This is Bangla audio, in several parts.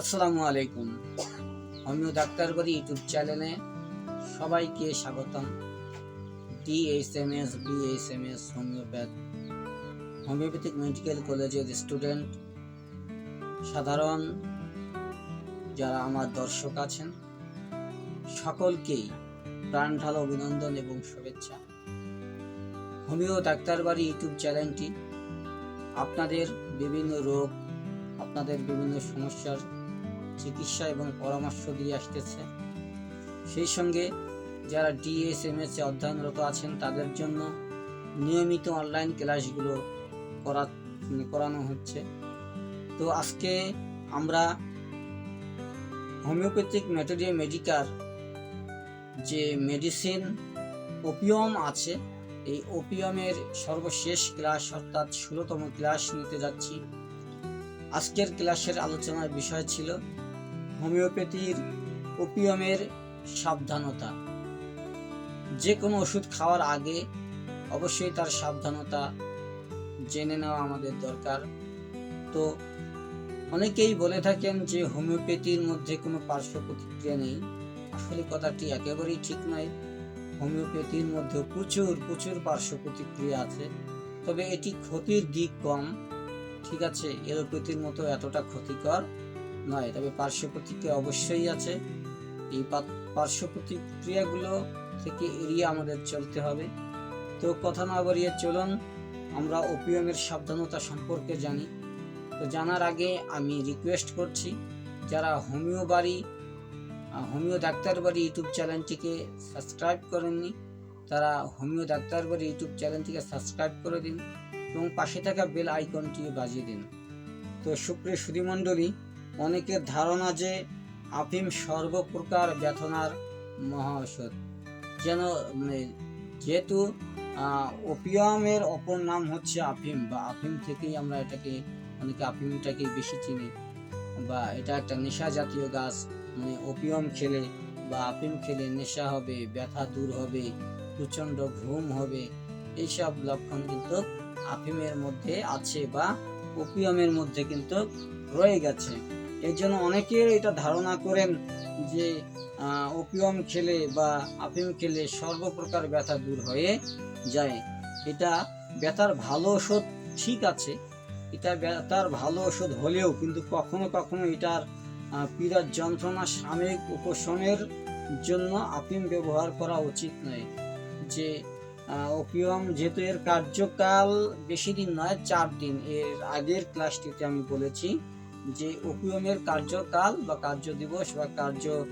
আসসালামু আলাইকুম। হোমিও ডাক্তার বাড়ি ইউটিউব চ্যানেলে সবাইকে স্বাগতম। D H M S B H M S homeopath, homeopathic medical কলেজের স্টুডেন্ট। সাধারণ যারা আমার দর্শক আছেন, সকলকেই প্রাণ ঢালা অভিনন্দন এবং শুভেচ্ছা। হোমিও ডাক্তার বাড়ি ইউটিউব চ্যানেলটি আপনাদের বিভিন্ন রোগ, আপনাদের বিভিন্ন সমস্যার চিকিৎসা এবং পরামর্শ দিয়ে আসতেছে। সেই সঙ্গে যারা ডিএসএমএস এ অধ্যয়নরত আছেন, তাদের জন্য নিয়মিত অনলাইন ক্লাসগুলো করা মানে করানো হচ্ছে। তো আজকে আমরা হোমিওপ্যাথিক মেটোডিয়া মেডিকার যে মেডিসিন ওপিয়ম আছে, এই ওপিয়মের সর্বশেষ ক্লাস অর্থাৎ ষোলোতম ক্লাস নিতে যাচ্ছি। আজকের ক্লাসের আলোচনার বিষয় ছিল হোমিওপ্যাথির ওপিয়মের সাবধানতা। যে কোনো ওষুধ খাওয়ার আগে অবশ্যই তার সাবধানতা জেনে নেওয়া আমাদের দরকার। তো অনেকেই বলে থাকেন যে হোমিওপ্যাথির মধ্যে কোনো পার্শ্ব প্রতিক্রিয়া নেই। আসলে কথাটি একেবারেই ঠিক নয়। হোমিওপ্যাথির মধ্যে প্রচুর প্রচুর পার্শ্ব প্রতিক্রিয়া আছে। তবে এটি ক্ষতির দিক কম। ঠিক আছে, এলোপ্যাথির মতো এতটা ক্ষতিকর নয়, তবে পার্শ্ব প্রতিক্রিয়া অবশ্যই আছে। এই পার্শ্ব প্রতিক্রিয়াগুলো থেকে এড়িয়ে আমাদের চলতে হবে। তো কথা না বাড়িয়ে চলুন, আমরা ওপিয়ামের সাবধানতা সম্পর্কে জানি। তো জানার আগে আমি রিকোয়েস্ট করছি, যারা হোমিও বাড়ি হোমিও ডাক্তার বাড়ি ইউটিউব চ্যানেলটিকে সাবস্ক্রাইব করেননি, তারা হোমিও ডাক্তার বাড়ি ইউটিউব চ্যানেলটিকে সাবস্ক্রাইব করে দিন এবং পাশে থাকা বেল আইকনটি বাজিয়ে দিন। তো সুপ্রিয় সুধীমণ্ডলী অনেকের ধারণা যে আফিম সর্বপ্রকার ব্যথনার মহা ঔষধ যেন মানে যেহেতু ওপিয়ামের অপর নাম হচ্ছে আফিম বা আফিম থেকেই আমরা এটাকে, অনেকে আফিমটাকে বেশি চিনি বা এটা একটা নেশা জাতীয় গাছ মানে ওপিয়াম খেলে বা আফিম খেলে নেশা হবে, ব্যথা দূর হবে, প্রচণ্ড ঘুম হবে, এইসব লক্ষণ কিন্তু আফিমের মধ্যে আছে বা ওপিয়ামের মধ্যে কিন্তু রয়ে গেছে। এই জন্য অনেকের এটা ধারণা করেন যে ওপিয়াম খেলে বা আফিম খেলে সর্বপ্রকার ব্যথা দূর হয়ে যায়। এটা ব্যথার ভালো ওষুধ ঠিক আছে, এটা ব্যথার ভালো ওষুধ হলেও কিন্তু কখনো কখনো এটার পীড়ার যন্ত্রণা সাময়িক উপশমের জন্য আফিম ব্যবহার করা উচিত নয়। যে ওপিয়াম যেহেতু এর কার্যকাল বেশি দিন নয়, চার দিন। এর আগের ক্লাসটিতে আমি বলেছি যে ওপিয়ামের কার্যকাল বা কার্য দিবস বা কার্য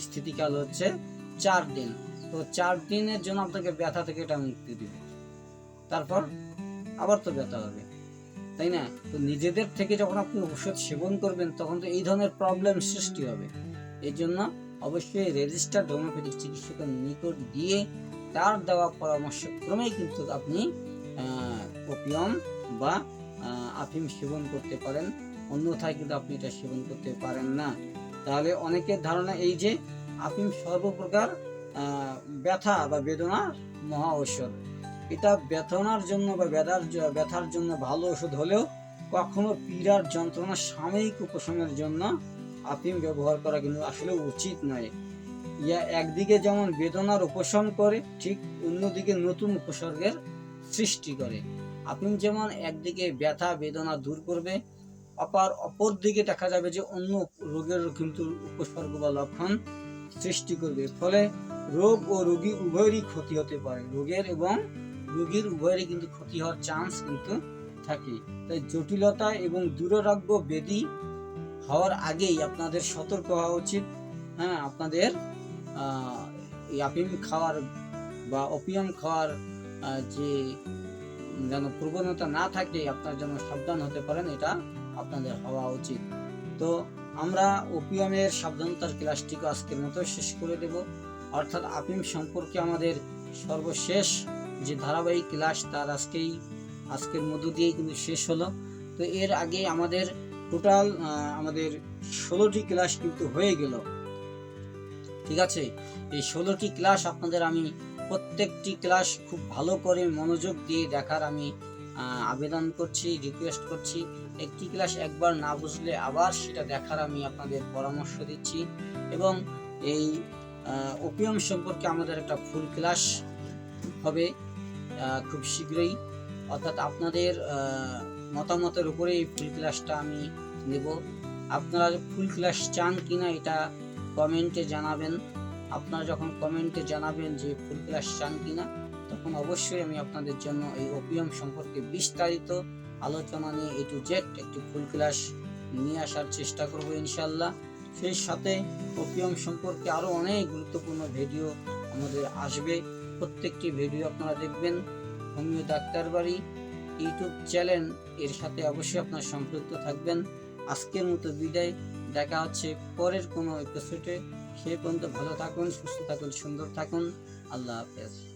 স্থিতিকাল হচ্ছে চার দিন। তো চার দিনের জন্য আপনাকে ব্যথা থেকে এটা মুক্তি দিবে। তারপর আবার তো ব্যথা হবে। তাই না? তো নিজেদের থেকে যখন আপনি ওষুধ সেবন করবেন, তখন তো এই ধরনের প্রবলেম সৃষ্টি হবে। এই জন্য অবশ্যই রেজিস্টার্ড হোমিওপ্যাথিক চিকিৎসকের নিকট গিয়ে তার দেওয়া পরামর্শ ক্রমেই কিন্তু আপনি ওপিয়াম বা আফিম সেবন করতে পারেন। অন্যথায় কিন্তু আপনি এটা সেবন করতে পারেন না। তাহলে অনেকের ধারণা এই যে আফিম সর্বপ্রকার ব্যথা বা বেদনা, মহা ঔষধ। এটা ব্যথনার জন্য বা ব্যথার ব্যথার জন্য ভালো ওষুধ হলেও কখনো পীড়ার যন্ত্রণা, সাময়িক উপশমের জন্য আফিম ব্যবহার করা কিন্তু আসলে উচিত নয়। ইয়া, একদিকে যেমন বেদনার উপশম করে, ঠিক অন্যদিকে নতুন উপসর্গের সৃষ্টি করে। আফিম যেমন একদিকে ব্যথা, বেদনা দূর করবে অপার অপর দিকে দেখা যাবে যে অন্য রোগের কিন্তু উপসর্গ বা লক্ষণ সৃষ্টি করবে। ফলে রোগ ও রোগী উভয়েরই ক্ষতি হতে পারে। রোগের এবং রোগীর উভয়েরই কিন্তু ক্ষতি হওয়ার চান্স কিন্তু থাকে। তাই জটিলতা এবং দুরারোগ্য ব্যাধি হওয়ার আগেই আপনাদের সতর্ক হওয়া উচিত। হ্যাঁ আপনাদের আফিম খাওয়ার বা ওপিয়াম খাওয়ার যে যেন প্রবণতা না থাকে, আপনার যেন সাবধান হতে পারেন, এটা আপনাদের হওয়া উচিত। তো আমরা ওপিয়ামের সাবধানতার ক্লাসটিকে আজকের মতো শেষ করে দেব। অর্থাৎ আফিম সম্পর্কে আমাদের সর্বশেষ যে ধারাবাহিক ক্লাস, তার আজকেই, আজকের মধ্য দিয়েই কিন্তু শেষ হলো। তো এর আগে আমাদের টোটাল আমাদের ষোলোটি ক্লাস কিন্তু হয়ে গেল। ঠিক আছে? এই ষোলোটি ক্লাস আপনাদের আমি প্রত্যেকটি ক্লাস খুব ভালো করে মনোযোগ দিয়ে দেখার আমি আবেদন করছি রিকোয়েস্ট করছি। একটি ক্লাস একবার না বুঝলে আবার সেটা দেখার আমি আপনাদের পরামর্শ দিচ্ছি। এবং এই ওপিয়াম সম্পর্কে আমাদের একটা ফুল ক্লাস হবে খুব শীঘ্রই। অর্থাৎ আপনাদের মতামতের উপরে এই ফুল ক্লাসটা আমি নেব। আপনারা ফুল ক্লাস চান কিনা এটা কমেন্টে জানাবেন। আপনারা যখন কমেন্টে জানাবেন যে ফুল ক্লাস চান কিনা তখন অবশ্যই আমি আপনাদের জন্য এই ওপিয়াম সম্পর্কে বিস্তারিত আলোচনা নিয়ে এ টু জেড একটি ফুল ক্লাস নিয়ে আসার চেষ্টা করব ইনশাল্লাহ সেই সাথে ওপিয়াম সম্পর্কে আরও অনেক গুরুত্বপূর্ণ ভিডিও আমাদের আসবে। প্রত্যেকটি ভিডিও আপনারা দেখবেন। হোমিও ডাক্তার বাড়ি, ইউটিউব চ্যানেল, এর সাথে অবশ্যই আপনার সম্পৃক্ত থাকবেন। আজকের মতো বিদায়। দেখা হচ্ছে পরের কোনো এপিসোডে সেই পর্যন্ত ভালো থাকুন, সুস্থ থাকুন, সুন্দর থাকুন। আল্লাহ হাফেজ।